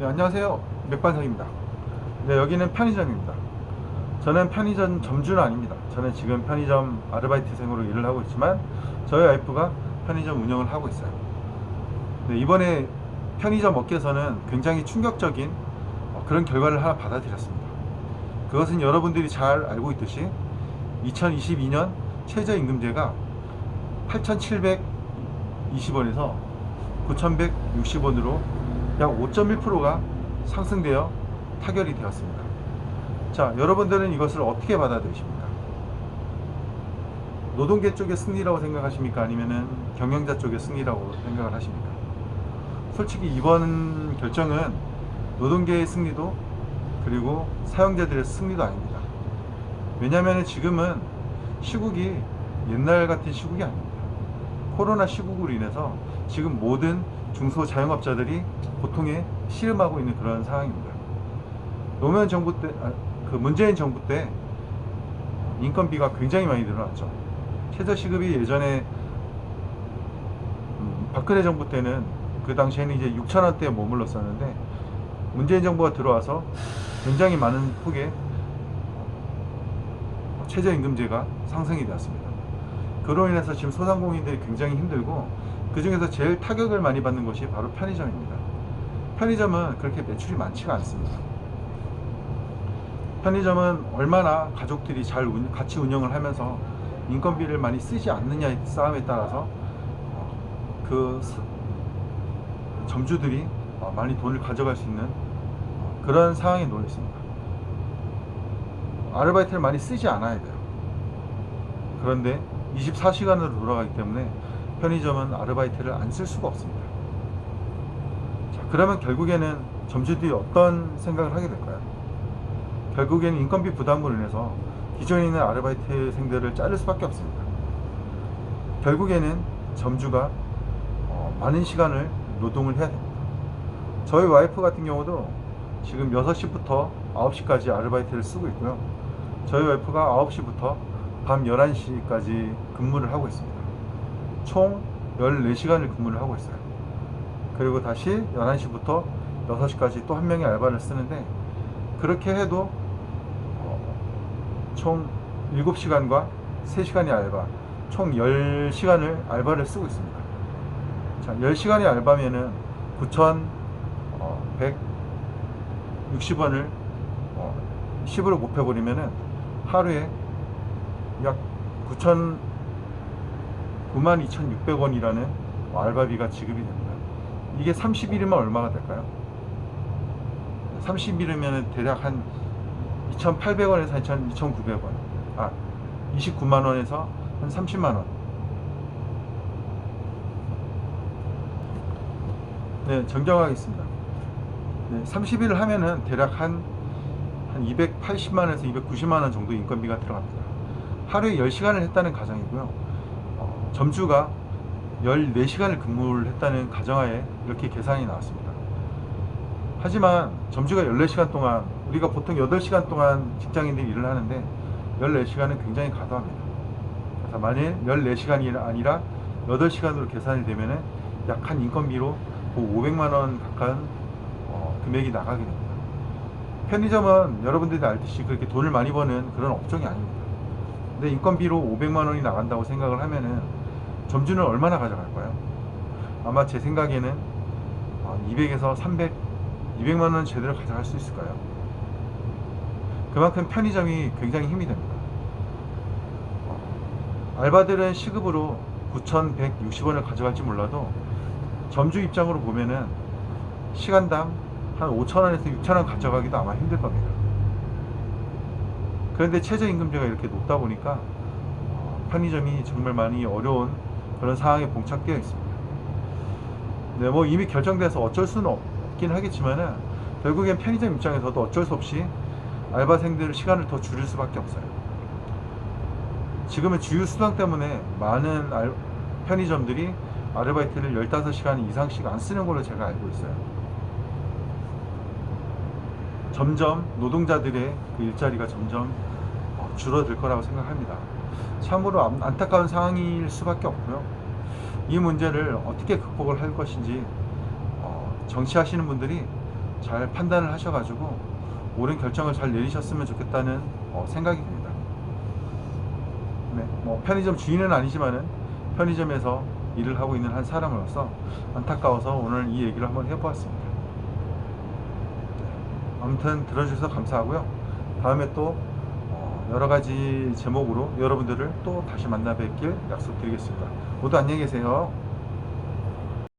네, 안녕하세요. 맥반석입니다. 네, 여기는 편의점입니다. 저는 편의점 점주는 아닙니다. 저는 지금 편의점 아르바이트생으로 일을 하고 있지만 저희 와이프가 편의점 운영을 하고 있어요. 네, 이번에 편의점 업계에서는 굉장히 충격적인 어, 그런 결과를 하나 받아들였습니다. 그것은 여러분들이 잘 알고 있듯이 2022년 최저임금제가 8,720원에서 9,160원으로 약 5.1%가 상승되어 타결이 되었습니다. 자, 여러분들은 이것을 어떻게 받아들이십니까? 노동계 쪽의 승리라고 생각하십니까? 아니면은 경영자 쪽의 승리라고 생각을 하십니까? 솔직히 이번 결정은 노동계의 승리도 그리고 사용자들의 승리도 아닙니다. 왜냐하면 지금은 시국이 옛날 같은 시국이 아닙니다. 코로나 시국으로 인해서 지금 모든 중소 자영업자들이 고통에 시름하고 있는 그런 상황입니다. 노무현 정부 때, 아, 그 문재인 정부 때 인건비가 굉장히 많이 늘어났죠. 최저시급이 예전에 음, 박근혜 정부 때는 그 당시에는 이제 6천 원대에 머물렀었는데 문재인 정부가 들어와서 굉장히 많은 폭의 최저임금제가 상승이 되었습니다. 그로 인해서 지금 소상공인들이 굉장히 힘들고 그 중에서 제일 타격을 많이 받는 것이 바로 편의점입니다. 편의점은 그렇게 매출이 많지가 않습니다. 편의점은 얼마나 가족들이 잘 운- 같이 운영을 하면서 인건비를 많이 쓰지 않느냐의 싸움에 따라서 어, 그 스- 점주들이 어, 많이 돈을 가져갈 수 있는 어, 그런 상황에 놓여 있습니다. 아르바이트를 많이 쓰지 않아야 돼요. 그런데 24시간으로 돌아가기 때문에 편의점은 아르바이트를 안 쓸 수가 없습니다. 자, 그러면 결국에는 점주들이 어떤 생각을 하게 될까요? 결국에는 인건비 부담으로 인해서 기존에 있는 아르바이트생들을 자를 수밖에 없습니다. 결국에는 점주가 어, 많은 시간을 노동을 해야 됩니다. 저희 와이프 같은 경우도 지금 6시부터 9시까지 아르바이트를 쓰고 있고요. 저희 와이프가 9시부터 밤 11시까지 근무를 하고 있습니다. 총 14시간을 근무를 하고 있어요. 그리고 다시 11시부터 6시까지 또 한 명의 알바를 쓰는데 그렇게 해도 어, 총 7시간과 3시간의 알바, 총 10시간을 알바를 쓰고 있습니다. 자, 10시간의 알바면은 9,160원을 어, 10으로 곱해버리면은 하루에 약 9천 92,600원이라는 알바비가 지급이 됩니다. 이게 30일이면 얼마가 될까요? 30일이면 대략 한 2,800원에서 2,900원. 아, 29만 원에서 한 30만 원. 네, 정정하겠습니다. 네, 30일을 하면은 대략 한, 한 280만원에서 290만원 정도 인건비가 들어갑니다. 하루에 10시간을 했다는 가정이고요. 어, 점주가 14시간을 근무를 했다는 가정하에 이렇게 계산이 나왔습니다. 하지만 점주가 14시간 동안, 우리가 보통 8시간 동안 직장인들이 일을 하는데 14시간은 굉장히 과도합니다. 그래서 만일 14시간이 아니라 8시간으로 계산이 되면은 약 한 인건비로 500만 원 가까운 어, 금액이 나가게 됩니다. 편의점은 여러분들이 알듯이 그렇게 돈을 많이 버는 그런 업종이 아닙니다. 근데 인건비로 500만 원이 나간다고 생각을 하면은 점주는 얼마나 가져갈까요? 아마 제 생각에는 200에서 300, 200만 원 제대로 가져갈 수 있을까요? 그만큼 편의점이 굉장히 힘이 됩니다. 어, 알바들은 시급으로 9,160원을 가져갈지 몰라도 점주 입장으로 보면은 시간당 한 5,000원에서 6,000원 가져가기도 아마 힘들 겁니다. 그런데 최저임금제가 이렇게 높다 보니까 어, 편의점이 정말 많이 어려운 그런 상황에 봉착되어 있습니다. 네, 뭐 이미 결정돼서 어쩔 수는 없긴 하겠지만은 결국엔 편의점 입장에서도 어쩔 수 없이 알바생들 시간을 더 줄일 수밖에 없어요. 지금은 주유 수당 때문에 많은 알- 편의점들이 아르바이트를 15시간 이상씩 안 쓰는 걸로 제가 알고 있어요. 점점 노동자들의 그 일자리가 점점 어, 줄어들 거라고 생각합니다. 참으로 안- 안타까운 상황일 수밖에 없고요. 이 문제를 어떻게 극복을 할 것인지 어, 정치하시는 분들이 잘 판단을 하셔가지고 옳은 결정을 잘 내리셨으면 좋겠다는 어, 생각이 듭니다. 네, 뭐 편의점 주인은 아니지만은 편의점에서 일을 하고 있는 한 사람으로서 안타까워서 오늘 이 얘기를 한번 해보았습니다. 아무튼 들어주셔서 감사하고요. 다음에 또 어, 여러 가지 제목으로 여러분들을 또 다시 만나 뵙길 약속드리겠습니다. 모두 안녕히 계세요.